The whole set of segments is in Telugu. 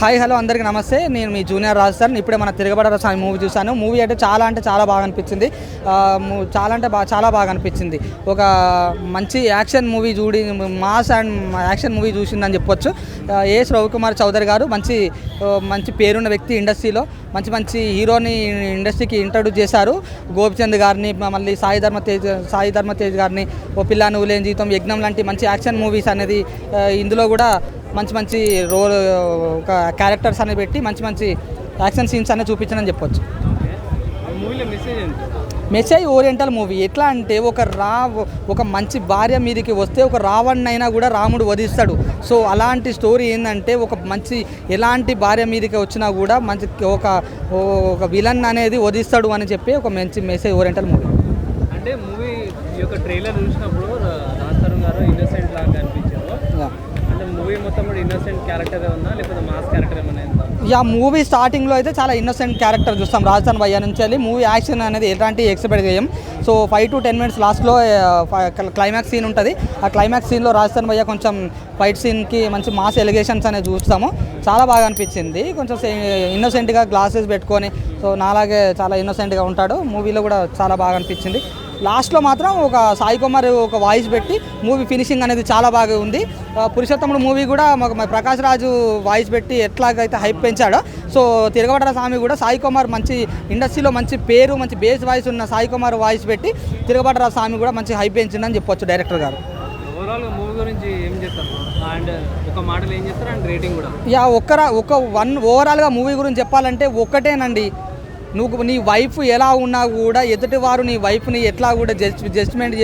హాయ్ హలో అందరికీ నమస్తే. నేను మీ జూనియర్ రాజు సార్ ఇప్పుడే మన తిరగబడ స్వామి మూవీ చూశాను. మూవీ అంటే చాలా అంటే చాలా బాగా అనిపించింది. చాలా అంటే బాగా చాలా బాగా అనిపించింది. ఒక మంచి యాక్షన్ మూవీ చూడి మాస్ అండ్ యాక్షన్ మూవీ చూసిందని చెప్పొచ్చు. ఏఎస్ రవికుమార్ చౌదరి గారు మంచి మంచి పేరున్న వ్యక్తి ఇండస్ట్రీలో. మంచి మంచి హీరోని ఇండస్ట్రీకి ఇంట్రడ్యూస్ చేశారు. గోపిచంద్ గారిని మళ్ళీ సాయి ధర్మ తేజ్ సాయి ధర్మ తేజ్ గారిని ఓ పిల్లా నువ్వులేని జీవితం యజ్ఞం లాంటి మంచి యాక్షన్ మూవీస్ అనేది ఇందులో కూడా మంచి మంచి రోల్ ఒక క్యారెక్టర్స్ అనేది పెట్టి మంచి మంచి యాక్షన్ సీన్స్ అనేది చూపించని చెప్పొచ్చు. మూవీలో మెసేజ్ ఓరియంటల్ మూవీ ఎట్లా అంటే ఒక రా ఒక మంచి భార్య మీదకి వస్తే ఒక రావణ్ అయినా కూడా రాముడు వధిస్తాడు. సో అలాంటి స్టోరీ ఏంటంటే ఒక మంచి ఎలాంటి భార్య మీదకి వచ్చినా కూడా మంచి ఒక ఒక విలన్ అనేది వధిస్తాడు అని చెప్పి ఒక మంచి మెసేజ్ ఓరియంటల్ మూవీ అంటే మూవీ యొక్క ట్రైలర్ చూసినప్పుడు గారు ఇన్నోసెంట్ లాగా మూవీ మొత్తం కూడా ఇన్నోసెంట్ క్యారెక్టర్ ఉందా? లేకపోతే మాస్ క్యారెక్టర్ ఏమైనా యా మూవీ స్టార్టింగ్లో అయితే చాలా ఇన్నోసెంట్ క్యారెక్టర్ చూస్తాం. రాజధాని భయ్య నుంచి వెళ్ళి మూవీ యాక్షన్ అనేది ఎలాంటి ఎక్స్పెక్ట్ చేయం. So five to ten minutes లాస్ట్లో క్లైమాక్స్ సీన్ ఉంటుంది. ఆ క్లైమాక్స్ సీన్లో రాజస్థాన్ భయ్య కొంచెం ఫైట్ సీన్కి మంచి మాస్ ఎలిగేషన్స్ అనేది చూస్తాము. చాలా బాగా అనిపించింది. కొంచెం ఇన్నోసెంట్గా గ్లాసెస్ పెట్టుకొని సో నాలాగే చాలా ఇన్నోసెంట్గా ఉంటాడు. మూవీలో కూడా చాలా బాగా అనిపించింది. లాస్ట్లో మాత్రం ఒక సాయి కుమార్ ఒక వాయిస్ పెట్టి మూవీ ఫినిషింగ్ అనేది చాలా బాగా ఉంది. పురుషోత్తముడు మూవీ కూడా మాకు మా ప్రకాష్ రాజు వాయిస్ పెట్టి ఎట్లాగైతే హైప్ పెంచాడో సో తిరగబడ్డ స్వామి కూడా సాయి కుమార్ మంచి ఇండస్ట్రీలో మంచి పేరు మంచి బేస్ వాయిస్ ఉన్న సాయి కుమార్ వాయిస్ పెట్టి తిరగబడ్డ స్వామి కూడా మంచి హైప్ పెంచిందని చెప్పొచ్చు డైరెక్టర్ గారు. ఓవరాల్గా మూవీ గురించి ఏం చెప్తారు? అండ్ ఒక మాటలు ఏం చేస్తారు అండ్ రేటింగ్ కూడా. యా ఒక్కర ఒక వన్ ఓవరాల్గా మూవీ గురించి చెప్పాలంటే ఒక్కటేనండి. నువ్వు నీ వైఫ్ ఎలా ఉన్నా కూడా ఎదుటి వారు నీ వైఫ్ని ఎట్లా కూడా జస్ట్ జడ్జ్మెంట్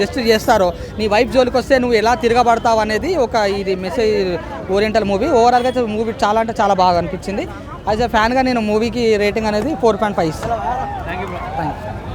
జస్ట్ చేస్తారో నీ వైఫ్ జోలికి వస్తే నువ్వు ఎలా తిరగబడతావు అనేది ఒక ఇది మెసేజ్ ఓరియంటల్ మూవీ. ఓవరాల్గా అయితే మూవీ చాలా అంటే చాలా బాగా అనిపించింది. యాజ్ ఎ ఫ్యాన్గా నేను మూవీకి రేటింగ్ అనేది ఫోర్ పాయింట్ ఫైవ్ ఇస్తాను. Thank you thank you